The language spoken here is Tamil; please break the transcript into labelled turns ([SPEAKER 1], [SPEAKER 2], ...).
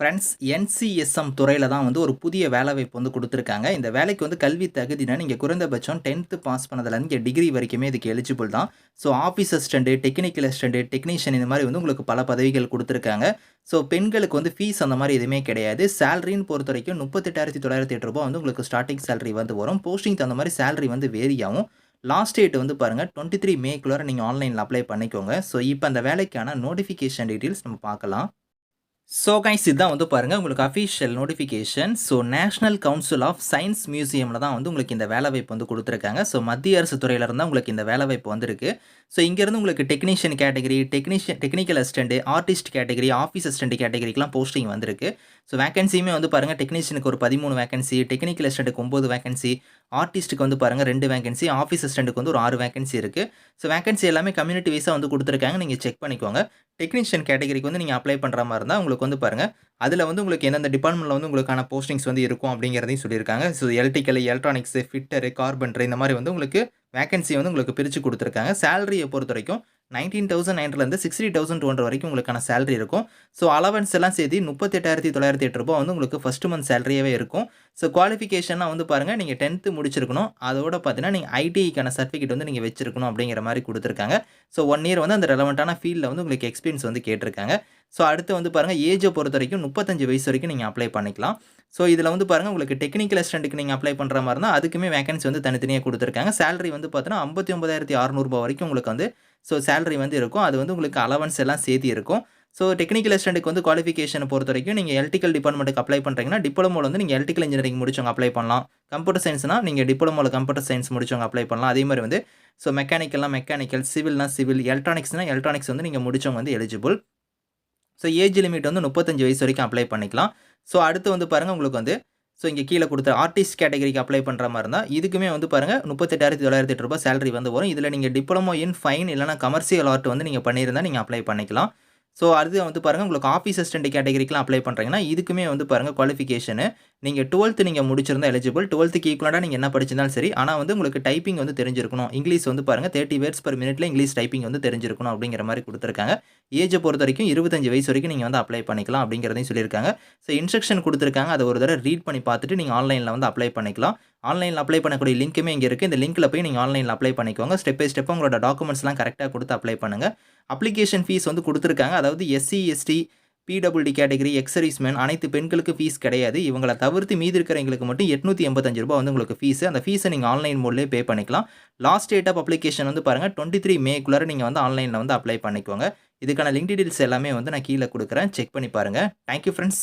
[SPEAKER 1] ஃப்ரெண்ட்ஸ் என்சிஎஸ்எம் துறையில் தான் வந்து ஒரு புதிய வேலைவாய்ப்பு வந்து கொடுத்துருக்காங்க. இந்த வேலைக்கு வந்து கல்வி தகுதினா நீங்கள் குறைந்தபட்சம் டென்த்து பாஸ் பண்ணதுலேருந்து இங்கே டிகிரி வரைக்குமே இதுக்கு எலிஜிபிள் தான். So office assistant technical assistant technician இந்த மாதிரி வந்து உங்களுக்கு பல பதவிகள் கொடுத்துருக்காங்க. ஸோ பெண்களுக்கு வந்து ஃபீஸ் அந்த மாதிரி எதுவுமே கிடையாது. சேலரின்னு பொறுத்த வரைக்கும் முப்பத்தெட்டாயிரத்தி தொள்ளாயிரத்தி எட்டு ரூபா வந்து உங்களுக்கு ஸ்டார்டிங் சேலரி வந்து வரும். போஸ்டிங் தகுந்த மாதிரி சேலரி வந்து வேரி ஆகும். லாஸ்ட் டேட் வந்து பாருங்கள் டுவெண்ட்டி த்ரீ மேக்குள்ளார நீங்கள் ஆன்லைனில் அப்ளை பண்ணிக்கோங்க. ஸோ இப்போ அந்த வேலைக்கான நோட்டிஃபிகேஷன் டீட்டெயில்ஸ் நம்ம பார்க்கலாம். ஸோ கைஸ் இதுதான் வந்து பாருங்கள் உங்களுக்கு official notification so National Council of Science மியூசியமில் தான் வந்து உங்களுக்கு இந்த வேலைவாய்ப்பு வந்து கொடுத்துருக்காங்க. ஸோ மத்திய அரசு துறையில உங்களுக்கு இந்த வேலைவாய்ப்பு வந்திருக்கு. ஸோ இங்கேருந்து உங்களுக்கு technician category technician technical assistant artist category office assistant கேட்டகரிக்கெலாம் posting வந்திருக்கு. ஸோ வேகன்சியுமே வந்து பாருங்கள் டெக்னீஷியனுக்கு ஒரு பதிமூணு வேகன்சி டெக்னிக்கல் அசிஸ்டண்ட்டுக்கு ஒம்பது வேகன்சி ஆர்டிஸ்ட்டுக்கு வந்து பாருங்கள் ரெண்டு வேகன்சி ஆஃபீஸ் அசிஸ்டண்ட்டுக்கு வந்து ஒரு ஆறு வேகன்சி இருக்குது ஸோ வேகன்சி எல்லாமே கம்யூனிட்டி வைஸாக வந்து கொடுத்துருக்காங்க நீங்கள் செக் பண்ணிக்கோங்க. டெக்னீஷியன் கேட்டகரிக்கு வந்து நீங்கள் அப்ளை பண்ணுற மாதிரி இருந்தால் உங்களுக்கு வந்து பாருங்கள் அதில் வந்து உங்களுக்கு எந்தெந்த டிபார்ட்மெண்ட்டில் வந்து உங்களுக்கான போஸ்டிங்ஸ் வந்து இருக்கும் அப்படிங்கிறதையும் சொல்லியிருக்காங்க. So electrical electronics fitter carpenter இந்த மாதிரி வந்து உங்களுக்கு வேகன்சி வந்து உங்களுக்கு பிரித்து கொடுத்துருக்காங்க. சேலரியை பொறுத்த வரைக்கும் நைன்டீன் தௌசண்ட் நைன்லேருந்து சிக்ஸ்டி தௌசண்ட் டூ ஹண்ட்ரட் வரைக்கும் உங்களுக்கான சேலரி இருக்கும். ஸோ அலவன்ஸ் எல்லாம் சேர்த்து முப்பத்தெட்டாயிரத்தி தொள்ளாயிரத்தி எட்டு ரூபா வந்து உங்களுக்கு ஃபஸ்ட் மந்த் சேலரியாகவே இருக்கும். ஸோ குவாலிஃபிகேஷன்லாம் வந்து பாருங்கள் நீங்கள் டென்த்து முடிச்சிருக்கணும். அதோட பார்த்தீங்கன்னா நீங்கள் ஐடிஐக்கான சர்டிஃபிகேட் வந்து நீங்கள் வச்சிருக்கணும் அப்படிங்கிற மாதிரி கொடுத்துருக்காங்க. ஸோ ஒன் இயர் வந்து அந்த ரெலவெண்ட்டான ஃபீல்டில் வந்து உங்களுக்கு எக்ஸ்பீரியன்ஸ் வந்து கேட்டிருக்காங்க. ஸோ அடுத்து வந்து பாருங்கள் ஏஜை பொறுத்த வரைக்கும் முப்பத்தஞ்சு வயசு வரைக்கும் நீங்கள் அப்ளை பண்ணிக்கலாம். ஸோ இதில் வந்து பாருங்கள் உங்களுக்கு டெக்னிக்கல் அசிஸ்டண்ட்டுக்கு நீங்கள் அப்ளை பண்ணுற மாதிரி இருந்தால் அதுக்குமே வேகன்சி வந்து தனித்தனியாக கொடுத்துருக்காங்க. சேலரி வந்து பார்த்தீங்கன்னா ஐம்பத்தி ஒம்பதாயிரத்தி அறநூறுபா வரைக்கும் உங்களுக்கு வந்து ஸோ சேலரி வந்து இருக்கும். அது வந்து உங்களுக்கு அலவன்ஸ் எல்லாம் சேர்த்து இருக்கும். ஸோ டெக்னிக்கல் அசிஸ்டண்ட்டுக்கு வந்து குவாலிஃபிகேஷனை பொறுத்த வரைக்கும் நீங்கள் எலக்ட்ரிக்கல் டிபார்ட்மெண்ட்டுக்கு அப்ளை பண்ணுறீங்கன்னா டிப்ளமோவில் வந்து நீங்கள் எலக்ட்ரிக்கல் இன்ஜினியரிங் முடிச்சவங்க அப்ளை பண்ணலாம். கம்ப்யூட்டர் சயின்ஸ்னால் நீங்கள் டிப்ளமோவில் கம்ப்யூட்டர் சயின்ஸ் முடிச்சவங்க அப்ளை பண்ணலாம். அதே மாதிரி வந்து ஸோ மெக்கானிக்கல்னால் மெக்கானிக்கல் சிவில்னா சிவில் எலக்ட்ரானிக்ஸ்னால் எலக்ட்ரானிக்ஸ் வந்து நீங்கள் முடிச்சவங்க வந்து எலிஜிபிள் ஸோ ஏஜ் லிமிட் வந்து முப்பத்தஞ்சு வயசு வரைக்கும் அப்ளை பண்ணிக்கலாம். ஸோ அடுத்து வந்து பாருங்கள் உங்களுக்கு வந்து ஸோ இங்கே கீழே கொடுத்த ஆர்டிஸ்ட் கேட்டகரிக்கு அப்ளை பண்ணுற மாதிரி இருந்தால் இதுக்குமே வந்து பாருங்கள் முப்பத்தெட்டாயிரத்தி தொள்ளாயிரத்தி எட்டு ரூபாய் சேலரி வந்து வரும். இதில் நீங்கள் டிப்ளமோ இன் ஃபைன் இல்லைனா கமர்ஷியல் ஆர்ட் வந்து நீங்கள் பண்ணியிருந்தால் நீங்கள் அப்ளை பண்ணிக்கலாம். ஸோ அது வந்து பாருங்கள் உங்களுக்கு ஆஃபீஸ் அசிஸ்டன்ட் கேட்டகரிக்கெலாம் அப்ளை பண்ணுறீங்கன்னா இதுக்குமே வந்து பாருங்கள் குவாலிஃபிகேஷனு நீங்கள் டுவெல்த்து நீங்கள் முடிச்சிருந்தால் எலிஜிபிள் டுவெல்த்துக்கு ஈக்குவலாக நீங்கள் என்ன படிச்சிருந்தாலும் சரி ஆனால் வந்து உங்களுக்கு டைப்பிங் வந்து தெரிஞ்சிருக்கணும். இங்கிலீஷ் வந்து பாருங்கள் தேர்ட்டி வேர்ட்ஸ் பர் மினிட்ல இங்கிலீஷ் டைப்பிங் வந்து தெரிஞ்சிருக்கணும் அப்படிங்கிற மாதிரி கொடுத்துருக்காங்க. ஏஜை பொறுத்த வரைக்கும் இருபத்தஞ்சு வயசு வரைக்கும் நீங்கள் வந்து அப்ளை பண்ணிக்கலாம் அப்படிங்கிறதையும் சொல்லியிருக்காங்க. ஸோ இன்ஸ்ட்ரக்ஷன் கொடுத்துருக்காங்க அதை ஒரு தடவை ரீட் பண்ணி பார்த்துட்டு நீங்கள் ஆன்லைனில் வந்து அப்ளை பண்ணிக்கலாம். ஆன்லைனில் அப்ளை பண்ணக்கூடிய லிங்க்குமே இங்கே இருக்குது இந்த லிங்க்கில் போய் நீங்கள் ஆன்லைனில் அப்ளை பண்ணிக்கோங்க. ஸ்டெப் பை ஸ்டெப் உங்களோட டாக்குமெண்ட்ஸ்லாம் கரெக்டாக கொடுத்து அப்ளை பண்ணுங்கள் அப்ளிகேஷன் ஃபீஸ் வந்து கொடுத்துருக்காங்க. அதாவது SC ST PWD category ex serviceman அனைத்து பெண்களுக்கு ஃபீஸ் கிடையாது. இவங்களை தவிர்த்து மீதி இருக்கிறவங்களுக்கு மட்டும் எட்நூற்றி எண்பத்தஞ்சு ரூபா வந்து உங்களுக்கு ஃபீஸ் அந்த ஃபீஸை நீங்கள் ஆன்லைன் மோட்லேயே பே பண்ணிக்கலாம். லாஸ்ட் டேட் ஆஃப் அப்ளிகேஷன் வந்து பாருங்கள் டுவெண்ட்டி த்ரீ மேக்குள்ளார நீங்கள் வந்து ஆன்லைனில் வந்து அப்ளை பண்ணிக்கோங்க. இதுக்கான லிங்க் டீடைல்ஸ் எல்லாமே வந்து நான் கீழே கொடுக்குறேன். செக் பண்ணி பாருங்கள் தேங்க்யூ ஃப்ரெண்ட்ஸ்